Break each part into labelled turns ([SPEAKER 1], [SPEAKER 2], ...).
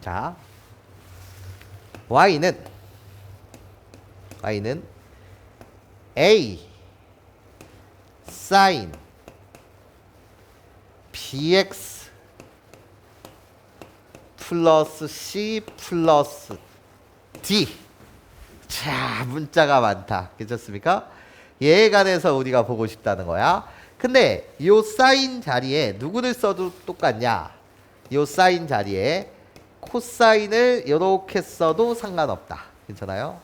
[SPEAKER 1] 자, y는 y는 a sin bx 플러스 c 플러스 d. 자 문자가 많다. 괜찮습니까? 얘에 관해서 우리가 보고 싶다는 거야. 근데 요 사인 자리에 누구를 써도 똑같냐? 요 사인 자리에 코사인을 이렇게 써도 상관없다 괜찮아요?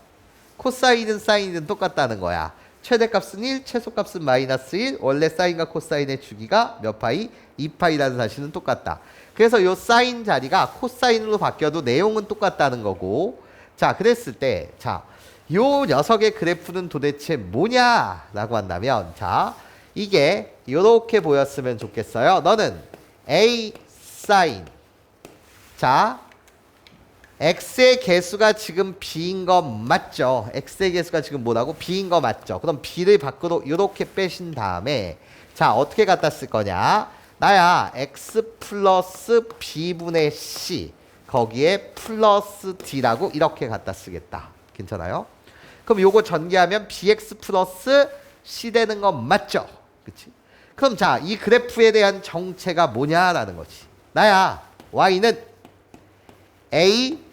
[SPEAKER 1] 코사인은 사인은 똑같다는 거야 최대값은 1, 최소값은 마이너스 1, 원래 사인과 코사인의 주기가 몇 파이? 2파이라는 사실은 똑같다. 그래서 요 사인 자리가 코사인으로 바뀌어도 내용은 똑같다는 거고 자 그랬을 때 자 요 녀석의 그래프는 도대체 뭐냐라고 한다면 자 이게 요렇게 보였으면 좋겠어요. 너는 A 사인 자 x의 개수가 지금 b인 거 맞죠? x의 개수가 지금 뭐라고? b인 거 맞죠? 그럼 b를 밖으로 이렇게 빼신 다음에 자 어떻게 갖다 쓸 거냐? 나야 x 플러스 b분의 c 거기에 플러스 d라고 이렇게 갖다 쓰겠다. 괜찮아요? 그럼 요거 전개하면 bx 플러스 c 되는 거 맞죠? 그치? 그럼 자 이 그래프에 대한 정체가 뭐냐라는 거지. 나야 y는 a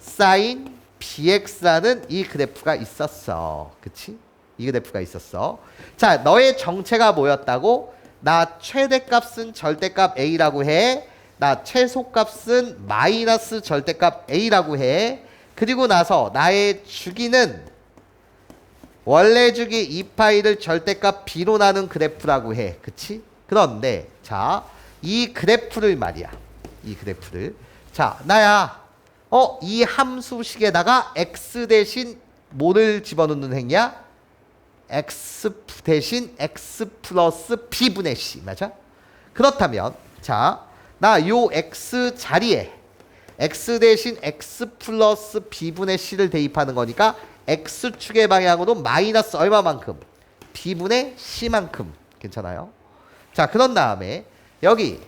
[SPEAKER 1] 사인 bx라는 이 그래프가 있었어. 그치? 이 그래프가 있었어. 자, 너의 정체가 뭐였다고? 나 최대값은 절대값 a라고 해. 나 최소값은 마이너스 절대값 a라고 해. 그리고 나서 나의 주기는 원래 주기 2파이를 절대값 b로 나눈 그래프라고 해. 그치? 그런데 자, 이 그래프를 말이야. 이 그래프를. 자, 나야. 어, 이 함수식에다가 x 대신 뭐를 집어넣는 행위야? x 대신 x 플러스 b분의 c 맞아? 그렇다면 자, 나 요 x 자리에 x 대신 x 플러스 b분의 c를 대입하는 거니까 x축의 방향으로 마이너스 얼마만큼? b분의 c만큼 괜찮아요? 자, 그런 다음에 여기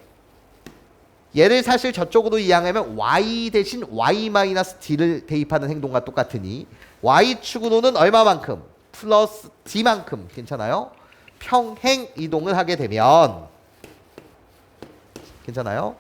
[SPEAKER 1] 얘를 사실 저쪽으로 이양하면 y 대신 y 마이너스 d를 대입하는 행동과 똑같으니 y축으로는 얼마만큼? 플러스 d만큼 괜찮아요? 평행 이동을 하게 되면 괜찮아요?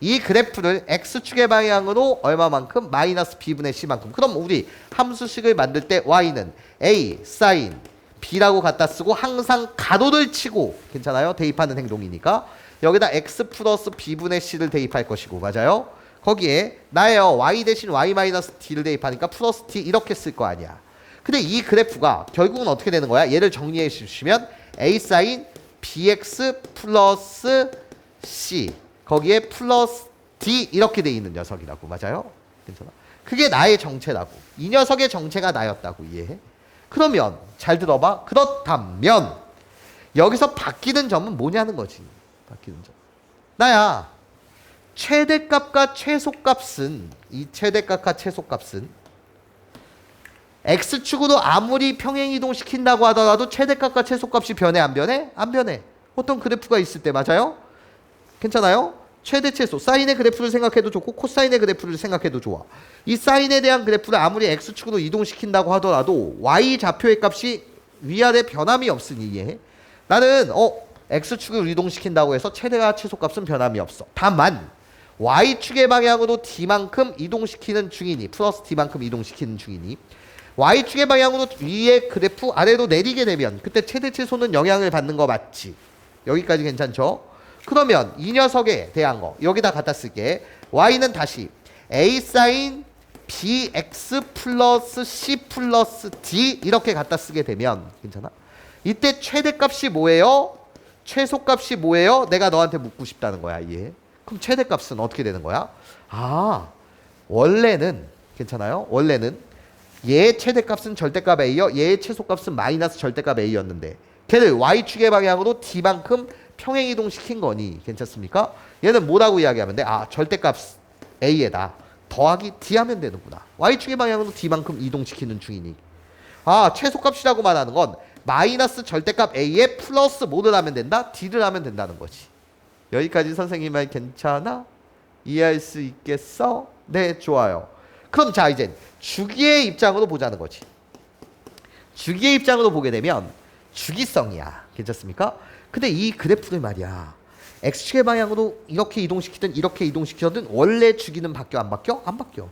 [SPEAKER 1] 이 그래프를 x축의 방향으로 얼마만큼? 마이너스 b분의 c만큼 그럼 우리 함수식을 만들 때 y는 a sin b라고 갖다 쓰고 항상 가로를 치고 괜찮아요? 대입하는 행동이니까 여기다 x 플러스 b분의 c를 대입할 것이고 맞아요? 거기에 나예요 y 대신 y 마이너스 d를 대입하니까 플러스 d 이렇게 쓸 거 아니야 근데 이 그래프가 결국은 어떻게 되는 거야? 얘를 정리해 주시면 a 사인 bx 플러스 c 거기에 플러스 d 이렇게 돼 있는 녀석이라고 맞아요? 괜찮아? 그게 나의 정체라고 이 녀석의 정체가 나였다고 이해해? 그러면 잘 들어봐 그렇다면 여기서 바뀌는 점은 뭐냐는 거지 바뀌는 점 나야 최대값과 최소값은 이 최대값과 최소값은 x축으로 아무리 평행이동 시킨다고 하더라도 최대값과 최소값이 변해 안 변해? 안 변해 어떤 그래프가 있을 때 맞아요? 괜찮아요? 최대 최소 사인의 그래프를 생각해도 좋고 코사인의 그래프를 생각해도 좋아 이 사인에 대한 그래프를 아무리 x축으로 이동시킨다고 하더라도 y 좌표의 값이 위아래 변함이 없으니 이해해? 나는 어 x축을 이동시킨다고 해서 최대와 최소값은 변함이 없어 다만 y축의 방향으로 d만큼 이동시키는 중이니 플러스 d만큼 이동시키는 중이니 y축의 방향으로 위의 그래프 아래로 내리게 되면 그때 최대 최소는 영향을 받는 거 맞지? 여기까지 괜찮죠? 그러면 이 녀석에 대한 거 여기다 갖다 쓸게 y는 다시 a 사인 bx 플러스 c 플러스 d 이렇게 갖다 쓰게 되면 괜찮아? 이때 최대값이 뭐예요? 최소값이 뭐예요? 내가 너한테 묻고 싶다는 거야 이해? 그럼 최대값은 어떻게 되는 거야? 아 원래는 괜찮아요? 원래는 얘의 최대값은 절대값 a요. 얘의 최소값은 마이너스 절대값 a였는데 걔를 y축의 방향으로 d만큼 평행 이동 시킨 거니 괜찮습니까? 얘는 뭐라고 이야기하면 돼? 아 절대값 a에다 더하기 d 하면 되는구나. y축의 방향으로 d만큼 이동시키는 중이니 아 최소값이라고 말하는 건 마이너스 절대값 a에 플러스 뭐를 하면 된다? d를 하면 된다는 거지. 여기까지 선생님 말 괜찮아? 이해할 수 있겠어? 네, 좋아요. 그럼 자 이제 주기의 입장으로 보자는 거지. 주기의 입장으로 보게 되면 주기성이야. 괜찮습니까? 근데 이 그래프를 말이야. x축의 방향으로 이렇게 이동시키든 이렇게 이동시키든 원래 주기는 바뀌어 안 바뀌어? 안 바뀌어.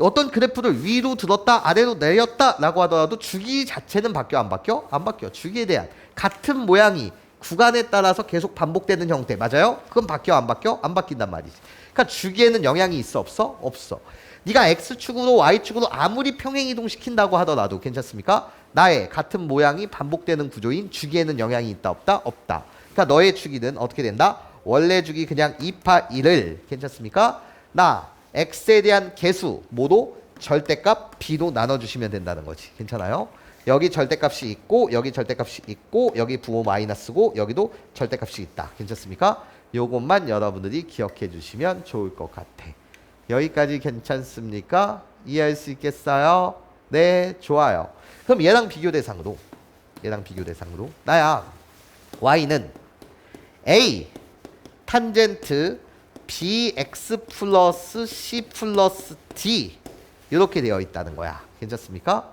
[SPEAKER 1] 어떤 그래프를 위로 들었다 아래로 내렸다라고 하더라도 주기 자체는 바뀌어 안 바뀌어? 안 바뀌어. 주기에 대한 같은 모양이 구간에 따라서 계속 반복되는 형태 맞아요? 그건 바뀌어 안 바뀌어? 안 바뀐단 말이지. 그러니까 주기에는 영향이 있어 없어? 없어. 네가 x축으로 y축으로 아무리 평행 이동시킨다고 하더라도 괜찮습니까? 나의 같은 모양이 반복되는 구조인 주기에는 영향이 있다 없다? 없다. 그러니까 너의 주기는 어떻게 된다? 원래 주기 그냥 2파 1을 괜찮습니까? 나 x에 대한 개수 모두 절대값 b로 나눠주시면 된다는 거지. 괜찮아요? 여기 절대값이 있고 여기 절대값이 있고 여기 부호 마이너스고 여기도 절대값이 있다. 괜찮습니까? 요것만 여러분들이 기억해 주시면 좋을 것 같아. 여기까지 괜찮습니까? 이해할 수 있겠어요? 네, 좋아요. 그럼 얘랑 비교 대상으로 얘랑 비교 대상으로 나야 y는 a 탄젠트 bx 플러스 c 플러스 d 이렇게 되어 있다는 거야. 괜찮습니까?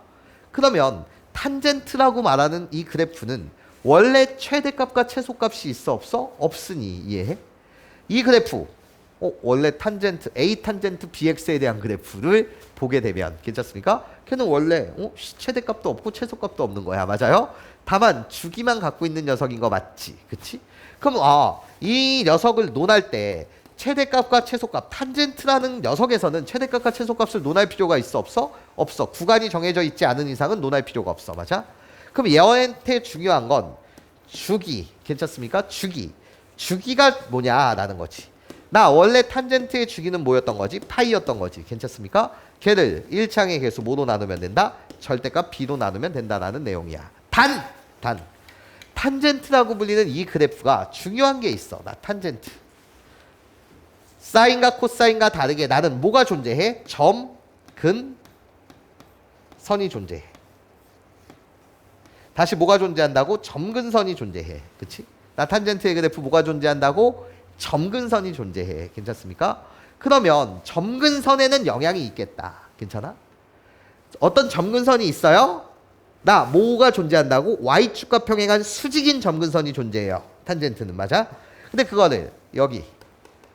[SPEAKER 1] 그러면 탄젠트라고 말하는 이 그래프는 원래 최대값과 최소값이 있어 없어? 없으니 이해해? 이 그래프 어, 원래 탄젠트 a 탄젠트 bx에 대한 그래프를 보게 되면 괜찮습니까? 걔는 원래 어, 최대값도 없고 최소값도 없는 거야 맞아요? 다만 주기만 갖고 있는 녀석인 거 맞지 그치? 그럼 아, 이 녀석을 논할 때 최대값과 최소값 탄젠트라는 녀석에서는 최대값과 최소값을 논할 필요가 있어 없어? 없어 구간이 정해져 있지 않은 이상은 논할 필요가 없어 맞아? 그럼 얘한테 중요한 건 주기 괜찮습니까? 주기 주기가 뭐냐라는 거지 나 원래 탄젠트의 주기는 뭐였던 거지? 파이였던 거지. 괜찮습니까? 걔를 1창의 개수 뭐로 나누면 된다? 절대값 b로 나누면 된다라는 내용이야. 단! 단! 탄젠트라고 불리는 이 그래프가 중요한 게 있어. 나 탄젠트. 사인과 코사인과 다르게 나는 뭐가 존재해? 점, 근, 선이 존재해. 다시 뭐가 존재한다고? 점근선이 존재해. 그치? 나 탄젠트의 그래프 뭐가 존재한다고? 점근선이 존재해. 괜찮습니까? 그러면 점근선에는 영향이 있겠다. 괜찮아? 어떤 점근선이 있어요? 나 뭐가 존재한다고? y축과 평행한 수직인 점근선이 존재해요. 탄젠트는 맞아? 근데 그거를 여기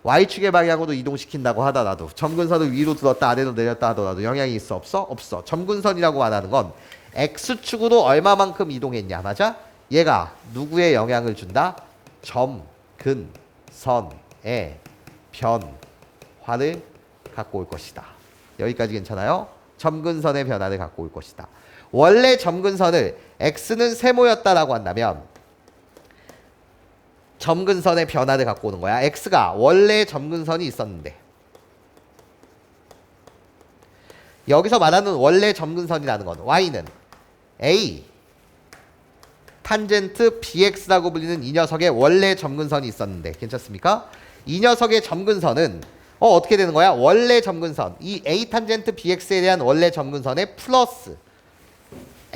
[SPEAKER 1] y축의 방향으로 이동시킨다고 하더라도 점근선을 위로 들었다 아래로 내렸다 하더라도 영향이 있어 없어? 없어. 점근선이라고 말하는 건 x축으로 얼마만큼 이동했냐 맞아? 얘가 누구의 영향을 준다? 점, 근, 선의 변화를 갖고 올 것이다. 여기까지 괜찮아요? 점근선의 변화를 갖고 올 것이다. 원래 점근선을 x는 세모였다라고 한다면 점근선의 변화를 갖고 오는 거야. x가 원래 점근선이 있었는데 여기서 말하는 원래 점근선이라는 건 y는 a 탄젠트 bx라고 불리는 이 녀석의 원래 점근선이 있었는데 괜찮습니까? 이 녀석의 점근선은 어, 어떻게 되는 거야? 원래 점근선 이 a 탄젠트 bx에 대한 원래 점근선의 플러스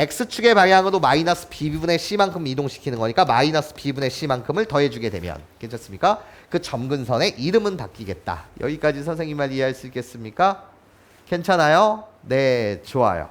[SPEAKER 1] x축의 방향으로 마이너스 b분의 c만큼 이동시키는 거니까 마이너스 b분의 c만큼을 더해주게 되면 괜찮습니까? 그 점근선의 이름은 바뀌겠다. 여기까지 선생님 말 이해할 수 있겠습니까? 괜찮아요? 네, 좋아요.